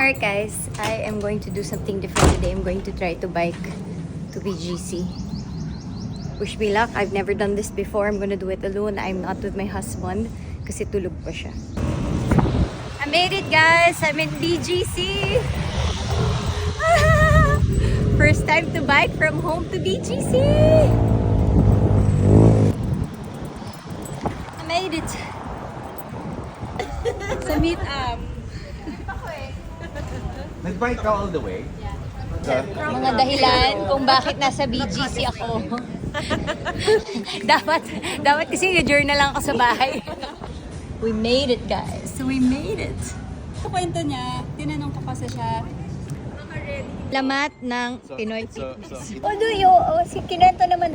Alright guys, I am going to do something different today. I'm going to try to bike to BGC. Wish me luck. I've never done this before. I'm gonna do it alone. I'm not with my husband kasi tulog pa siya. I made it guys! I'm in BGC! First time to bike from home to BGC! I made it! Sa meet-up. Um, Nag-bike ka all the way? Yeah. mga dahilan kung bakit nasa BGC ako. dapat, dapat kasi nag-journal lang ako sa bahay. We made it, guys. We made it. Sa kwento niya, tinanong ko kasi siya, Lamat ng So- Pinoy so- fitness. so- oh, do you? Oh, si Kinento naman.